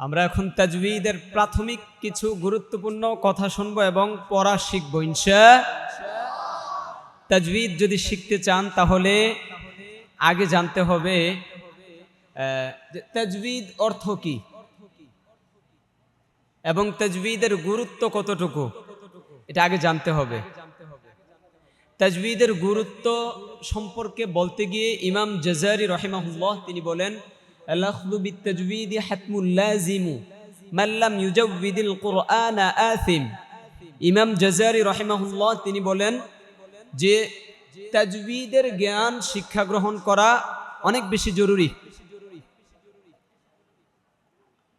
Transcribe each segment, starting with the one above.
আমরা এখন তাজবিদের প্রাথমিক কিছু গুরুত্বপূর্ণ কথা শুনব এবং পড়া শিখব ইনশা তাজবিদ যদি শিখতে চান, তাহলে আগে জানতে হবে তাজবিদ অর্থ কি? এবং তাজবিদের গুরুত্ব কতটুকু? এটা আগে জানতে হবে। তাজবিদের গুরুত্ব সম্পর্কে বলতে গিয়ে ইমাম জাজারি রহিমাহুল্লাহ তিনি বলেন আলাখদু বিতাজবিদি হাতমুল লাজিমু মাল্লাম ইউজাউবিদিল কুরআন আথিম ইমাম জাজারি রহিমাহুল্লাহ তিনি বলেন যে তাজবিদের জ্ঞান শিক্ষা গ্রহণ করা অনেক বেশি জরুরি।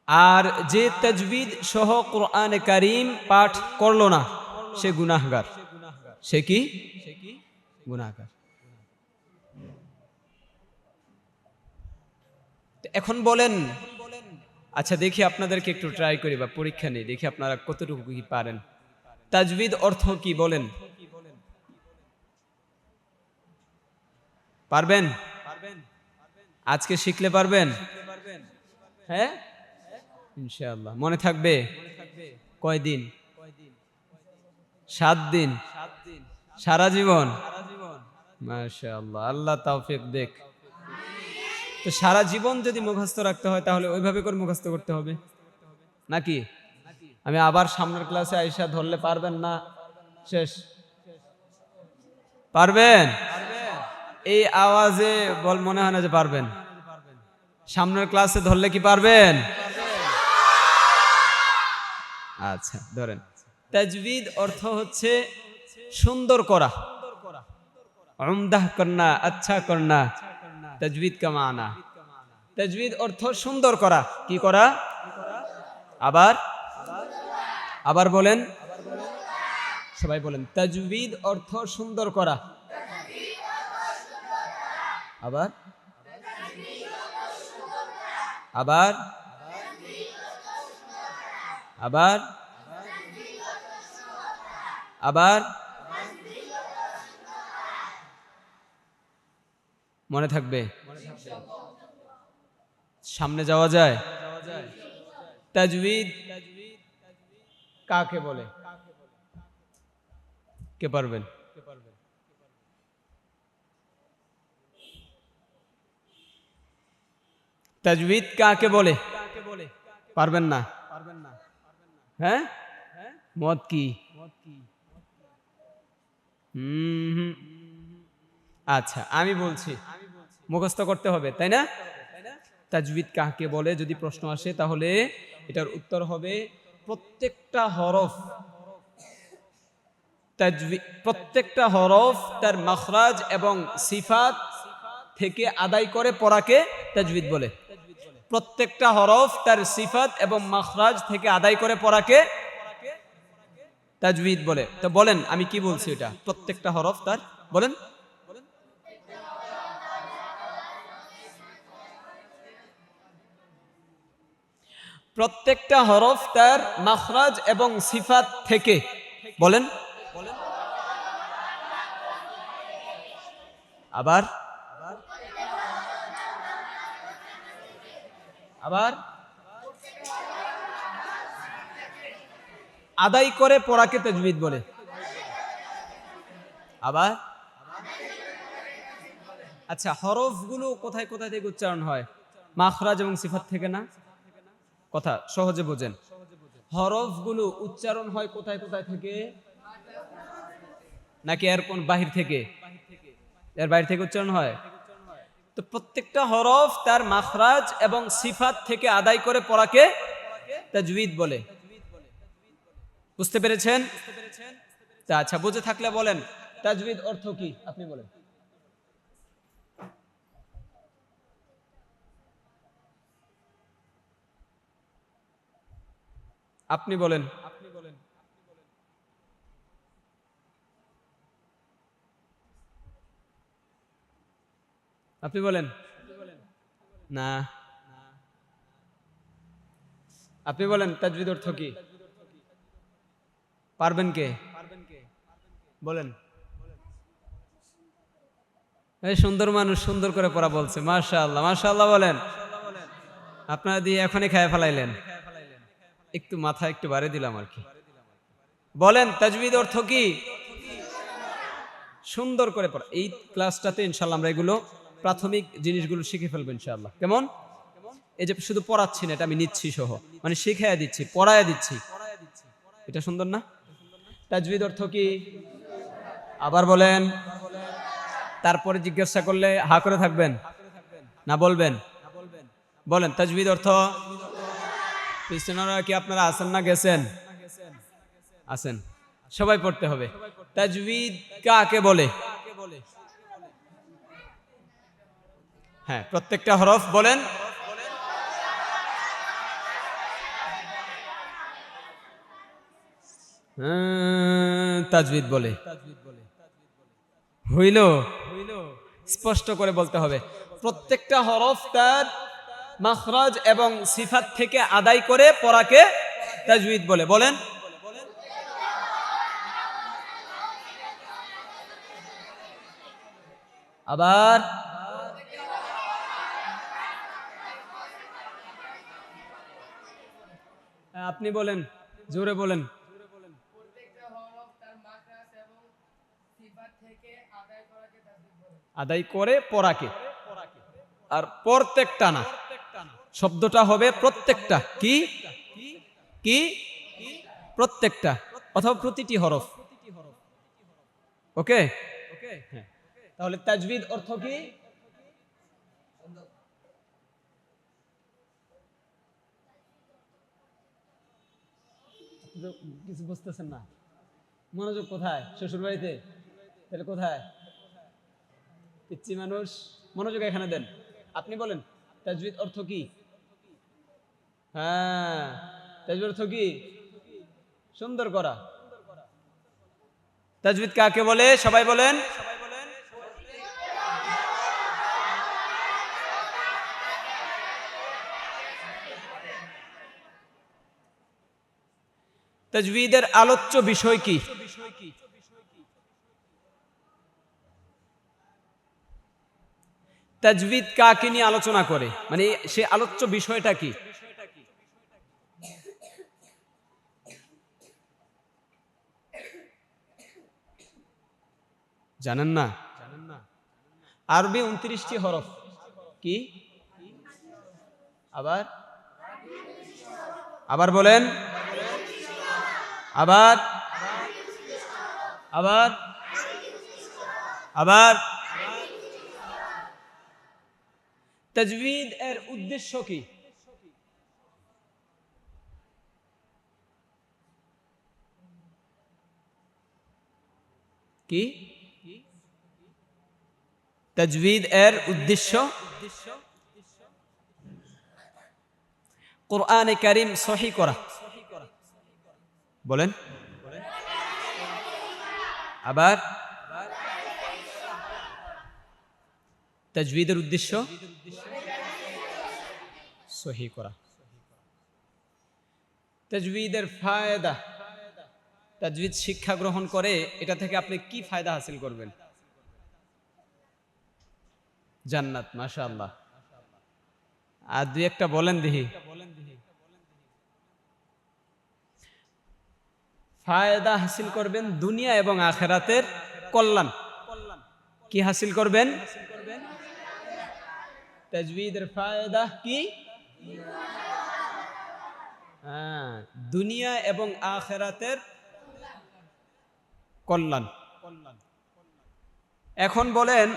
আর যে তাজবিদ সহ কোরআনে কারিম পাঠ করল না, সে গুনাহগার। সে কি? গুনাহগার। এখন বলেন আচ্ছা দেখি আপনাদেরকে একটু ট্রাই করি বা পরীক্ষা নেই, দেখি আপনারা কতটুকু কি পারেন। তাজবিদ অর্থ কি বলেন? পারবেন? আজকে শিখলে পারবেন? হ্যাঁ? ইনশাআল্লাহ। মনে থাকবে? কয়দিন সাত দিন? সারা জীবন? মাশাআল্লাহ। আল্লাহ তাওফিক দেখ। তো সারা জীবন যদি মুখস্থ রাখতে হয়, তাহলে ওইভাবে করে মুখস্থ করতে হবে। নাকি? আমি আবার সামনের ক্লাসে আইসা ধরলে পারবেন না। শেষ। পারবেন? এই আওয়াজে বল, মনে হয় না যে পারবেন। সামনের ক্লাসে ধরলে কি পারবেন? আচ্ছা ধরেন। তাজবিদ অর্থ হচ্ছে সুন্দর করা। উমদাহ করনা আচ্ছা করনা। তাজবিদ কা মানা? তাজবিদ অর্থ সুন্দর করা। কি করা? আবার? আবার বলেন। সবাই বলেন, তাজবিদ অর্থ সুন্দর করা। আবার? আবার? আবার? আবার? মনে থাকবে? সামনে যাওয়া যায়? তাজবিদ কাকে বলে? কে পারবেন? তাজবিদ কাকে বলে? পারবেন না। হ্যাঁ? মত কি? হুম হুম। আচ্ছা আমি বলছি, মুখস্থ করতে হবে, তাই না? তাজবিদ কাকে বলে, যদি প্রশ্ন আসে তাহলে এটার উত্তর হবে প্রত্যেকটা হরফ প্রত্যেকটা হরফ তার মখরাজ এবং সিফাত থেকে আদায় করে পড়াকে তাজবিদ বলে। প্রত্যেকটা হরফ তার সিফাত এবং মখরাজ থেকে আদায় করে পড়াকে তাজবিদ বলে। তো বলেন, আমি কি বলছি এটা? প্রত্যেকটা হরফ তার, বলেন। প্রত্যেকটা হরফ তার মখরাজ এবং সিফাত থেকে। বলেন। আবার। আবার। আদায় করে পড়াকে তাজবিদ বলে। আবার। আচ্ছা হরফগুলো কোথায় কোথায় থেকে উচ্চারণ হয়? মাখরাজ এবং সিফাত থেকে না? কথা সহজে বোঝেন। হরফগুলো উচ্চারণ হয় কোথায় কোথায় থেকে? নাকি এর কোন বাহির থেকে? এর বাইরে থেকে উচ্চারণ হয়? তো প্রত্যেকটা হরফ তার মাখরাজ এবং সিফাত থেকে আদায় করে পড়াকে তাজবিদ বলে। বুঝতে পেরেছেন? আচ্ছা বুঝে থাকলে বলেন। তাজবিদ অর্থ কি? আপনি বলেন। আপনি বলেন। আপনি বলেন। না। আপনি বলেন, তাজবিদ অর্থ কি? পারবেন কে? বলেন। এই সুন্দর মানুষ সুন্দর করে পড়া বলছে মাশা আল্লাহ মাশা আল্লাহ বলেন। আপনারা দিয়ে এখনই খায় ফেলাইলেন। একটু মাথা একটু বাড়ে দিলাম আর কি। বলেন তাজবিদ অর্থ কি? সুন্দর করে পড়া। এই ক্লাসটাতে ইনশাল্লাহ আমরা এগুলো প্রাথমিক জিনিসগুলো শিখে ফেলব ইনশাল্লাহ কেমন? এই যে শুধু পড়াচ্ছি না, এটা আমি নিচ্ছি সহ। মানে শিখাইয়া দিচ্ছি, পড়াইয়া দিচ্ছি। এটা সুন্দর না? তাজবিদ অর্থ কি? আবার বলেন। তারপরে জিজ্ঞাসা করলে হা করে থাকবেন? না বলবেন? বলেন তাজবিদ অর্থ? খ্রিস্টানরা কি আপনারা আছেন না গেছেন? আছেন। সবাই পড়তে হবে। তাজবিদ কাকে বলে? হ্যাঁ প্রত্যেকটা হরফ বলেন। হ্যাঁ, তাজবিদ বলে। হইল? স্পষ্ট করে বলতে হবে। প্রত্যেকটা হরফ তার মাখরাজ এবং সিফাত থেকে আদায় করে পড়াকে তাজবিদ বলে। বলেন। আবার। হ্যাঁ, আপনি বলেন জোরে বলেন। আদায় করে পড়াকে আর প্রত্যেকটা না। শব্দটা হবে প্রত্যেকটা। কি? কি? প্রত্যেকটা। অথবা প্রতিটি হরফ। ওকে। তাহলে তাজবিদ অর্থ কি? কিছু বুঝতেছেন না। মনোযোগ কোথায়? শ্বশুর বাড়িতে তাহলে কোথায়? পিচ্ছি মানুষ? মনোযোগ এখানে দেন। আপনি বলেন, তাজবিদ অর্থ কি? হ্যাঁ। তাজবিদ অর্থ কি? সুন্দর করা। তাজবিদ কাকে বলে? সবাই বলেন। তাজবিদের আলোচ্য বিষয় কি? তাজবিদ কাকে নিয়ে আলোচনা করে? মানে সে আলোচ্য বিষয়টা কি? জানেন না? আরবি উনত্রিশটি হরফ। কি? আবার? আবার বলেন। আবার? আবার? আবার? তাজবিদ এর উদ্দেশ্য কি? কি? তাজবিদ এর উদ্দেশ্য? কোরআনে কারিম সহি করা। বলেন। আবার। তাজবিদের উদ্দেশ্য? সহি করা। তাজবিদের ফায়দা। তাজবিদ শিক্ষা গ্রহণ করে, এটা থেকে আপনি কি ফায়দা হাসিল করবেন? জান্নাত, মাশাআল্লাহ। আর দুই একটা বলেন দেখি। ফায়দা হাসিল করবেন দুনিয়া এবং আখেরাতের কল্যাণ। কি হাসিল করবেন? তাজবিদের ফায়দা কি? হ্যাঁ দুনিয়া এবং আখেরাতের কল্যাণ। এখন বলেন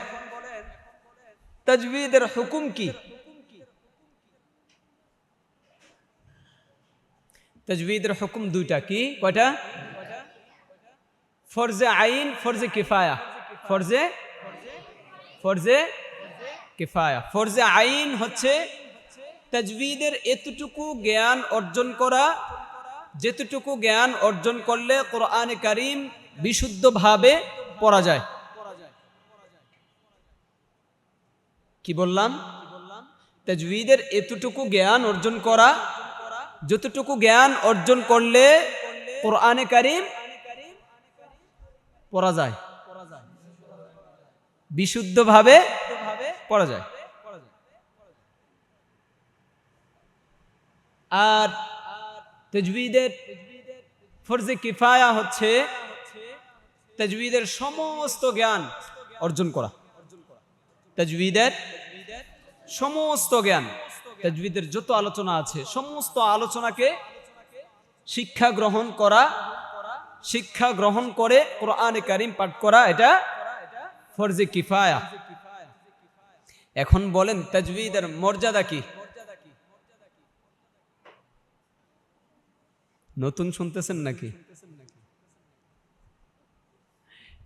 তাজবিদের হুকুম কি? তাজবিদের হুকুম দুইটা কি? কয়টা? ফরজে আইন, ফরজে কিফায়া। ফরজে? ফরজে কিফায়া। ফরজে আইন হচ্ছে তাজবিদের এতটুকু জ্ঞান অর্জন করা, যেতটুকু জ্ঞান অর্জন করলে কোরআনে কারিম বিশুদ্ধভাবে পড়া যায়। কি বললাম? তাজবিদের এতটুকু জ্ঞান অর্জন করা, যতটুকু জ্ঞান অর্জন করলে কোরআনে কারিম পড়া যায়। বিশুদ্ধভাবে পড়া যায়। আর তাজবিদের ফরজে কিফায়া হচ্ছে তাজবিদের সমস্ত জ্ঞান অর্জন করা। তাজবিদের সমস্ত জ্ঞান, তাজবিদের যত আলোচনা আছে, সমস্ত আলোচনাকে শিক্ষা গ্রহণ করা, শিক্ষা গ্রহণ করে কোরআনে কারিম পাঠ করা, এটা ফরজে কিফায়া। এখন বলেন, তাজবিদের মর্যাদা কি? নতুন শুনতেছেন নাকি?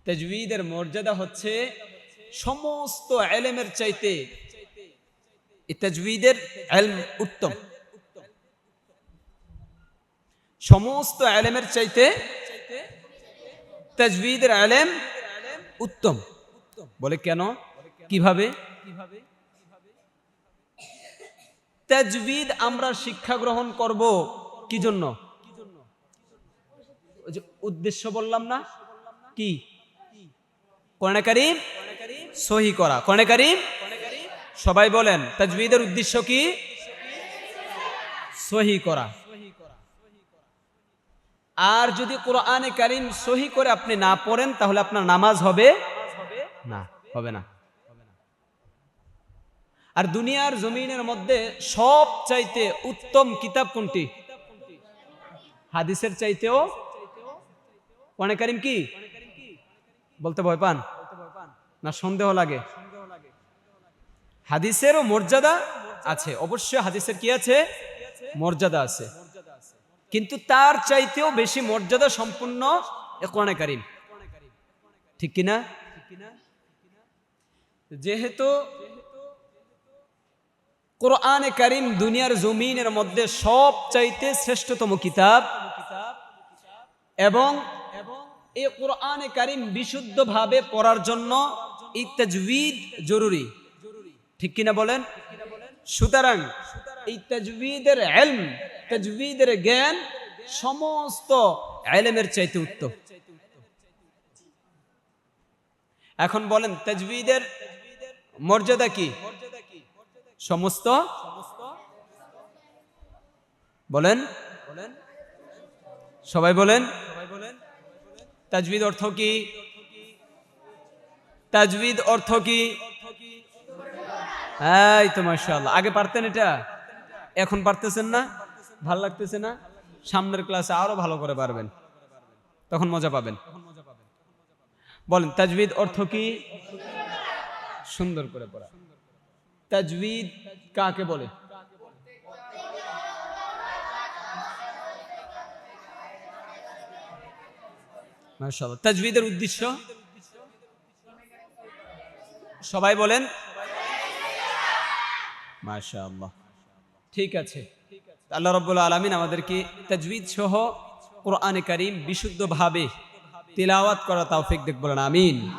তাজবিদের মর্যাদা হচ্ছে সমস্ত এলেমের চাইতে তাজবিদের এলম উত্তম। সমস্ত এলেমের চাইতে তাজবিদের এলেম উত্তম। বলে কেন? কীভাবে? তাজবিদ আমরা শিক্ষা গ্রহণ করব কি জন্য? উদ্দেশ্য বললাম না? কি? কোরআনে কারিম? সহি করা। কোরআনে কারিম? সবাই বলেন, তাজবিদের উদ্দেশ্য কি? সহি করা। আর যদি কোরআনে কারিম সহি করে আপনি না পড়েন, তাহলে আপনার নামাজ হবে না হবে না। আর দুনিয়ার জমিনের মধ্যে সব চাইতে উত্তম কিতাব কোনটি? হাদিসের চাইতেও। কোরআনে কারিম কি? বলতে ভয় পান? না সন্দেহ লাগে? হাদিসেরও মর্যাদা আছে। অবশ্যই হাদিসের কি আছে? মর্যাদা আছে। কিন্তু তার চাইতেও বেশি মর্যাদা সম্পূর্ণ কোরআনে কারিম। ঠিক কিনা যেহেতু কোরআনে কারিম দুনিয়ার জমিনের মধ্যে সব চাইতে শ্রেষ্ঠতম কিতাব এবং এই কোরআনে কারিম বিশুদ্ধভাবে পড়ার জন্য এই তাজবিদ জরুরি। ঠিক কিনা বলেন? সুতরাং এই তাজবিদের এলম, তাজবিদের জ্ঞান সমস্ত এলেমের চাইতে উত্তম। এখন বলেন, তাজবিদের মর্যাদা কি? সমস্ত? বলেন। সবাই বলেন। তাজবিদ অর্থ কি? তাজবিদ অর্থ কি? এই তো মাশাআল্লাহ। আগে পারতেন এটা? এখন পারতেছেন না? ভালো লাগতেছে না? সামনের ক্লাসে আরও ভালো করে পারবেন। তখন মজা পাবেন। বলেন, তাজবিদ অর্থ কি? সুন্দর করে পড়া। তাজবিদ কাকে বলে? মাশাআল্লাহ। তাজবিদের উদ্দেশ্য? সবাই বলেন। মাশাআল্লাহ। ঠিক আছে। আল্লাহ রব আলমিন আমাদেরকে তাজবিদ সহ কোরআনে কারিম বিশুদ্ধভাবে তিলাওয়াত করা তাওফিক দেখ বলেন, আমিন।